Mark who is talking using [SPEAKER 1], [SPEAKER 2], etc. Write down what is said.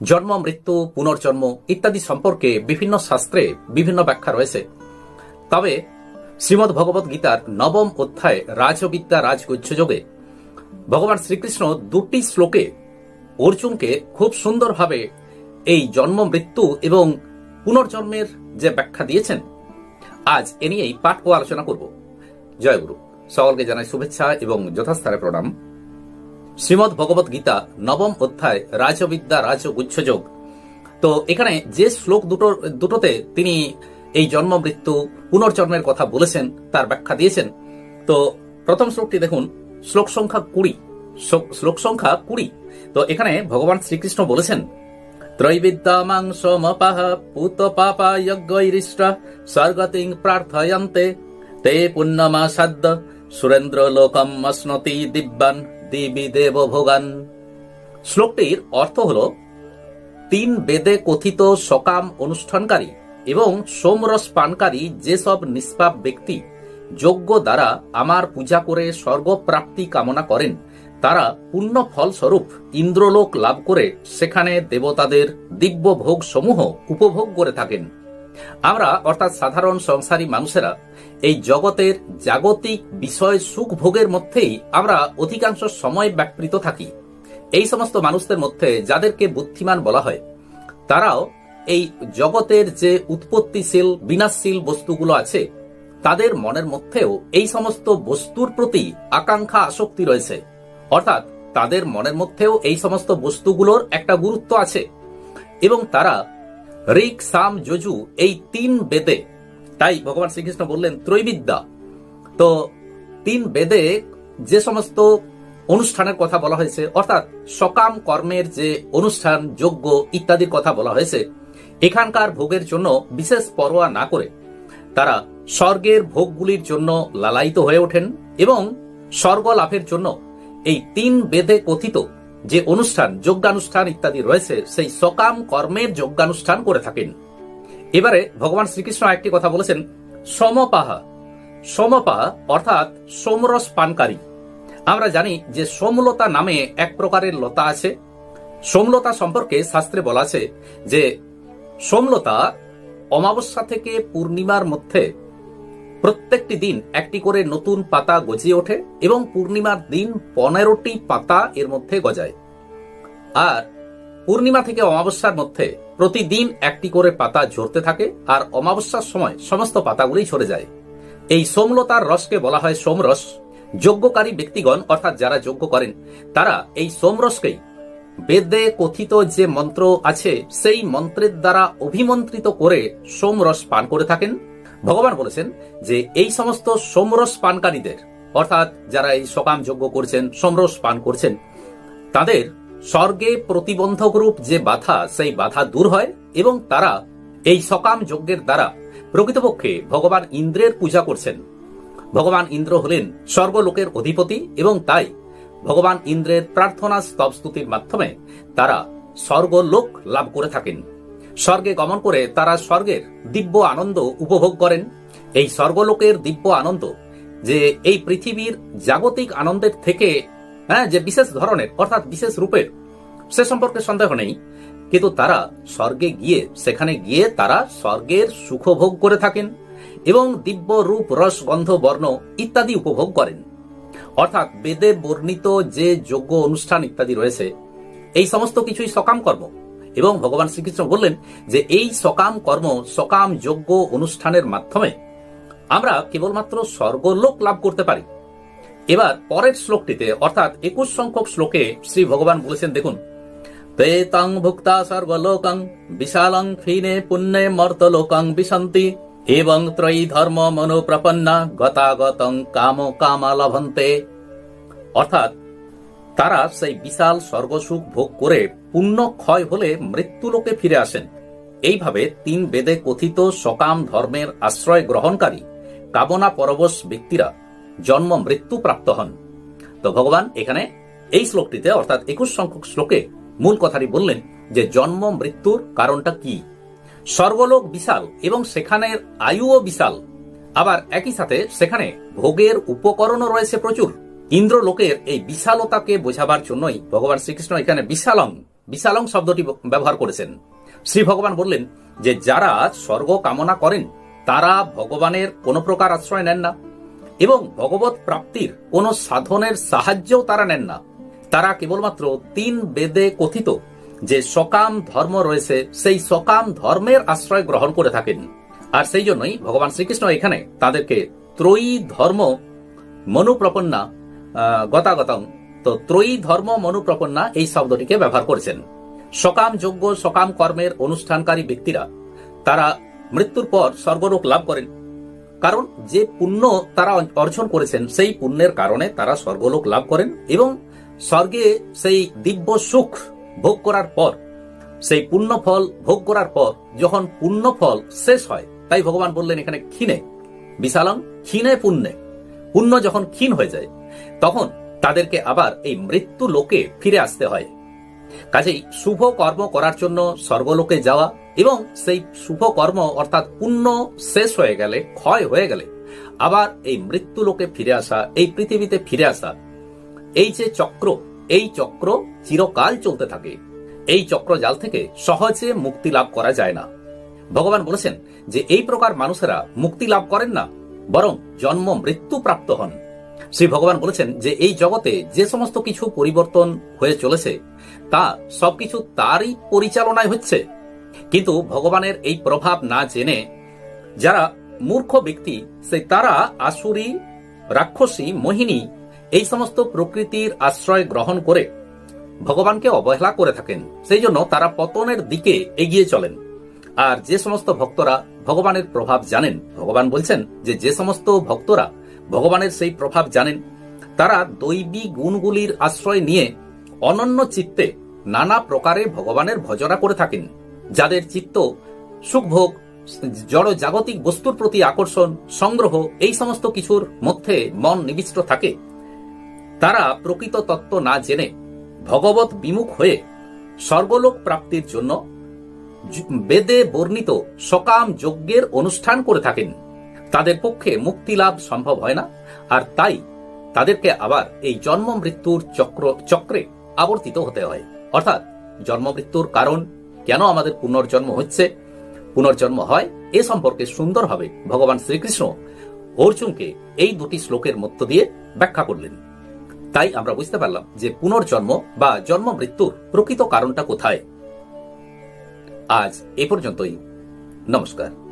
[SPEAKER 1] জন্ম, মৃত্যু, পুনর্জন্ম ইত্যাদি সম্পর্কে বিভিন্ন শাস্ত্রে বিভিন্ন ব্যাখ্যা রয়েছে। তবে শ্রীমদ্ ভগবত গীতার নবম অধ্যায় রাজবিদ্যা রাজগুচ্ছযোগে ভগবান শ্রীকৃষ্ণ দুটি শ্লোকে অর্জুনকে খুব সুন্দরভাবে এই জন্ম, মৃত্যু এবং পুনর্জন্মের যে ব্যাখ্যা দিয়েছেন, আজ এ নিয়েই পাঠ ও আলোচনা করব। জয় গুরু। সকলকে জানাই শুভেচ্ছা এবং যথাস্থানে প্রণাম। শ্রীমদ্ ভগবত গীতা নবম অধ্যায়, রাজবিদ্যা, রাজগুচ্ছযোগ। তো এখানে যে শ্লোক দুটো, দুটোতে তিনি এই জন্ম, মৃত্যু, পুনর্জন্মের কথা বলেছেন, তার ব্যাখ্যা দিয়েছেন। তো প্রথম শ্লোকটি দেখুন, শ্লোক সংখ্যা কুড়ি, শ্লোক- সংখ্যা কুড়ি। তো এখানে ভগবান শ্রীকৃষ্ণ বলেছেন ত্রৈবিদ্যামাং সমপাহ পুত পাপা যজ্ঞৈরিষ্ট স্বর্গতিং প্রার্থয়ন্তে, তে পুণ্যমা সাদ্য সুরেন্দ্র লোকম দিব্যান। দেবী দেব ভোগান শ্লোকটির অর্থ হল, তিন বেদে কথিত সকাম অনুষ্ঠানকারী এবং সোমরস পানকারী যেসব নিষ্পাপ ব্যক্তি যোগ্য দ্বারা আমার পূজা করে স্বর্গপ্রাপ্তি কামনা করেন, তারা পুণ্য ফলস্বরূপ ইন্দ্রলোক লাভ করে সেখানে দেবতাদের দিব্য ভোগ সমূহ উপভোগ করে থাকেন। আমরা, অর্থাৎ সাধারণ সংসারী মানুষেরা, এই জগতের জাগতিক বিষয় সুখ ভোগের মধ্যেই আমরা অধিকাংশ সময় ব্যাপৃত থাকি। এই সমস্ত মানুষদের মধ্যে যাদেরকে বুদ্ধিমান বলা হয়, তারাও এই জগতের যে উৎপত্তিশীল, বিনাশশীল বস্তুগুলো আছে, তাদের মনের মধ্যেও এই সমস্ত বস্তুর প্রতি আকাঙ্ক্ষা আসক্তি রয়েছে। অর্থাৎ তাদের মনের মধ্যেও এই সমস্ত বস্তুগুলোর একটা গুরুত্ব আছে এবং তারা ঋক, সাম, যজু এই তিন বেদে। তাই ভগবান শ্রীকৃষ্ণ বললেন, ত্রৈবিদ্যা। তো তিন বেদে যে সমস্ত অনুষ্ঠানের কথা বলা হয়েছে, অর্থাৎ সকাম, কর্মের যে অনুষ্ঠান, যজ্ঞ ইত্যাদির কথা বলা হয়েছে, এখানকার ভোগের জন্য বিশেষ পরোয়া না করে তারা স্বর্গের ভোগগুলির জন্য লালায়িত হয়ে ওঠেন এবং স্বর্গ লাভের জন্য এই তিন বেদে কথিত যে অনুষ্ঠান যজ্ঞানুষ্ঠান ইত্যাদি রয়েছে, সেই সকাম কর্মের যজ্ঞানুষ্ঠান করে থাকেন। এবারে ভগবান শ্রীকৃষ্ণ একটি কথা বলেছেন, সমপাহা। সমপাহা অর্থাৎ সোমরস পানকারী। আমরা জানি যে সোমলতা নামে এক প্রকারের লতা আছে। সোমলতা সম্পর্কে শাস্ত্রে বলা আছে যে, সোমলতা অমাবস্যা থেকে পূর্ণিমার মধ্যে প্রত্যেকটি দিন একটি করে নতুন পাতা গজিয়ে ওঠে এবং পূর্ণিমার দিন পনেরোটি পাতা এর মধ্যে গজায়। আর পূর্ণিমা থেকে অমাবস্যার মধ্যে প্রতিদিন একটি করে পাতা ঝরতে থাকে আর অমাবস্যার সময় সমস্ত পাতাগুলি ঝরে যায়। এই সোমলতার রসকে বলা হয় সোমরস। যজ্ঞকারী ব্যক্তিগণ, অর্থাৎ যারা যজ্ঞ করেন, তারা এই সোমরসকেই বেদে কথিত যে মন্ত্র আছে, সেই মন্ত্রের দ্বারা অভিমন্ত্রিত করে সোমরস পান করে থাকেন। ভগবান বলেছেন যে এই সমস্ত সোমরস পানকারীদের, অর্থাৎ যারা এই সকাম যজ্ঞ করছেন, সোমরস পান করছেন, তাদের স্বর্গে প্রতিবন্ধক রূপ যে বাধা, সেই বাধা দূর হয় এবং তারা এই সকাম যজ্ঞের দ্বারা প্রকৃতপক্ষে ভগবান ইন্দ্রের পূজা করছেন। ভগবান ইন্দ্র হলেন স্বর্গলোকের অধিপতি এবং তাই ভগবান ইন্দ্রের প্রার্থনা স্তব স্তুতির মাধ্যমে তারা স্বর্গলোক লাভ করে থাকেন। স্বর্গে গমন করে তারা স্বর্গের দিব্য আনন্দ উপভোগ করেন। এই স্বর্গলোকের দিব্য আনন্দ যে এই পৃথিবীর জাগতিক আনন্দের থেকে হ্যাঁ যে বিশেষ ধরনের, অর্থাৎ বিশেষ রূপের, সে সম্পর্কে সন্দেহ নেই। কিন্তু তারা স্বর্গে গিয়ে, সেখানে গিয়ে তারা স্বর্গের সুখভোগ করে থাকেন এবং দিব্য রূপ, রস, গন্ধ, বর্ণ ইত্যাদি উপভোগ করেন। অর্থাৎ বেদে বর্ণিত যে যোগ্য অনুষ্ঠান ইত্যাদি রয়েছে, এই সমস্ত কিছুই সকাম কর্ম। এবং ভগবান শ্রীকৃষ্ণ বললেন যে এই সকাম কর্ম সকাম যোগ্য অনুষ্ঠানের মাধ্যমে আমরা কেবলমাত্র স্বর্গলোক লাভ করতে পারি। এবার পরের শ্লোকটিতে, অর্থাৎ একুশ সংখ্যক শ্লোকে শ্রী ভগবান বলেছেন, দেখুন তেতং ভুক্তা স্বর্গলোকং, বিশালং ক্ষীণে পুণ্যে মর্তলোকং বিশন্তি, এবং ত্রয়ী ধর্ম মনোপ্রপন্না গতাগতং কাম কামা লভন্তে অর্থাৎ তারা সেই বিশাল স্বর্গসুখ ভোগ করে পুণ্য ক্ষয় হলে মৃত্যুলোকে ফিরে আসেন। এইভাবে তিন বেদে কথিত সকাম ধর্মের আশ্রয় গ্রহণকারী কামনা পরবশ ব্যক্তিরা জন্ম মৃত্যু প্রাপ্ত হন। তো ভগবান, এখানে এই শ্লোকটিতে, অর্থাৎ একুশ সংখ্যক শ্লোকে মূল কথাটি বললেন যে জন্ম মৃত্যুর কারণটা কি। স্বর্গলোক বিশাল এবং সেখানের আয়ুও বিশাল। আবার একই সাথে সেখানে ভোগের উপকরণও রয়েছে প্রচুর। ইন্দ্রলোকের এই বিশালতাকে বোঝাবার জন্যই ভগবান শ্রীকৃষ্ণ এখানে বিশালং বিশালং শব্দটি ব্যবহার করেছেন। শ্রী ভগবান বললেন যে, যারা স্বর্গ কামনা করেন, তারা ভগবানের কোনো প্রকার আশ্রয় নেন না এবং ভগবত প্রাপ্তির কোন সাধনের সাহায্যও তারা নেন না। তারা কেবলমাত্র তিন বেদে কথিত যে, সকাম ধর্ম রয়েছে, সেই সকাম ধর্মের আশ্রয় গ্রহণ করে থাকেন। আর সেই জন্যই ভগবান শ্রীকৃষ্ণ এখানে তাদেরকে ত্রয়ী ধর্ম মনুপ্রপন্না আহ, গতাগতম। তো ত্রয়ী ধর্ম মনুপ্রপন্না এই শব্দটিকে ব্যবহার করেছেন। সকাম যোগ্য সকাম কর্মের অনুষ্ঠানকারী ব্যক্তিরা তারা মৃত্যুর পর স্বর্গলোক লাভ করেন। কারণ যে পুণ্য তারা অর্জন করেছেন সেই পুণ্যের কারণে তারা স্বর্গলোক লাভ করেন এবং স্বর্গে সেই দিব্য সুখ ভোগ করার পর সেই পুণ্য ফল ভোগ করার পর যখন পুণ্য ফল শেষ হয় তাই ভগবান বললেন এখানে ক্ষীণে বিশালং ক্ষীণে পুণ্যে। পুণ্য যখন ক্ষীণ হয়ে যায় তখন তাদেরকে আবার এই মৃত্যু লোকে ফিরে আসতে হয়। কাজেই শুভ কর্ম করার জন্য স্বর্গলোকে যাওয়া এবং সেই শুভ কর্ম অর্থাৎ পুণ্য শেষ হয়ে গেলে, ক্ষয় হয়ে গেলে আবার এই মৃত্যু লোকে ফিরে আসা, এই পৃথিবীতে ফিরে আসা। এই যে চক্র, এই চক্র চিরকাল চলতে থাকে। এই চক্র জাল থেকে সহজে মুক্তি লাভ করা যায় না। ভগবান বলেছেন যে, এই প্রকার মানুষেরা মুক্তি লাভ করেন না, বরং জন্ম মৃত্যু প্রাপ্ত হন। শ্রী ভগবান বলেছেন যে এই জগতে যে সমস্ত কিছু পরিবর্তন হয়ে চলেছে, তা সবকিছু তারই পরিচালনায় হচ্ছে। কিন্তু ভগবানের এই প্রভাব না জেনে যারা মূর্খ ব্যক্তি, সে তারা আসুরি, রাক্ষসী, মোহিনী, এই সমস্ত প্রকৃতির আশ্রয় গ্রহণ করে ভগবানকে অবহেলা করে থাকেন। সেই জন্য তারা পতনের দিকে এগিয়ে চলেন। আর যে সমস্ত ভক্তরা ভগবানের প্রভাব জানেন, ভগবান বলছেন যে যে সমস্ত ভক্তরা ভগবানের সেই প্রভাব জানেন, তারা দৈবী গুণগুলির আশ্রয় নিয়ে অনন্য চিত্তে নানা প্রকারে ভগবানের ভজনা করে থাকেন, যাদের চিত্ত সুখভোগ জড় জাগতিক বস্তুর প্রতি আকর্ষণ, সংগ্রহ, এই সমস্ত কিছুর মধ্যে মন নিবিষ্ট থাকে। তারা প্রকৃত তত্ত্ব না জেনে ভগবত বিমুখ হয়ে স্বর্গলোক প্রাপ্তির জন্য বেদে বর্ণিত সকাম যজ্ঞের অনুষ্ঠান করে থাকেন। তাদের পক্ষে মুক্তি লাভ সম্ভব হয় না, আর তাই তাদেরকে আবার এই জন্ম মৃত্যুর চক্র, চক্রে আবর্তিত হতে হয়। অর্থাৎ জন্ম মৃত্যুর কারণ কেন আমাদের পুনর্জন্ম হচ্ছে? পুনর্জন্ম হয় এ সম্পর্কে সুন্দরভাবে ভগবান শ্রীকৃষ্ণ অর্জুনকে এই দুটি শ্লোকের মধ্য দিয়ে ব্যাখ্যা করলেন। তাই আমরা বুঝতে পারলাম যে পুনর্জন্ম বা জন্ম মৃত্যুর প্রকৃত কারণটা কোথায়। আজ এ পর্যন্তই। নমস্কার।